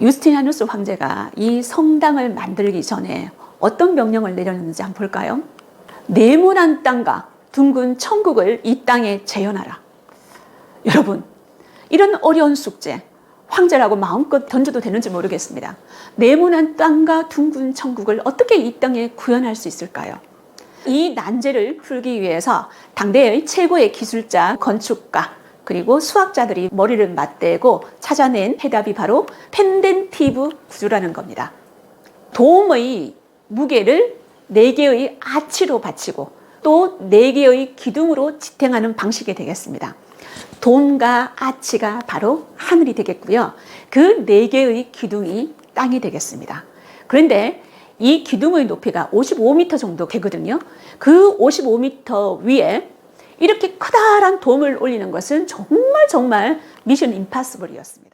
유스티니아누스 황제가 이 성당을 만들기 전에 어떤 명령을 내렸는지 한번 볼까요? 네모난 땅과 둥근 천국을 이 땅에 재현하라. 여러분, 이런 어려운 숙제, 황제라고 마음껏 던져도 되는지 모르겠습니다. 네모난 땅과 둥근 천국을 어떻게 이 땅에 구현할 수 있을까요? 이 난제를 풀기 위해서 당대의 최고의 기술자, 건축가, 그리고 수학자들이 머리를 맞대고 찾아낸 해답이 바로 펜덴티브 구조라는 겁니다. 돔의 무게를 네 개의 아치로 받치고 또 네 개의 기둥으로 지탱하는 방식이 되겠습니다. 돔과 아치가 바로 하늘이 되겠고요. 그 네 개의 기둥이 땅이 되겠습니다. 그런데 이 기둥의 높이가 55m 정도 되거든요. 그 55m 위에 이렇게 커다란 돔을 올리는 것은 정말 정말 미션 임파서블이었습니다.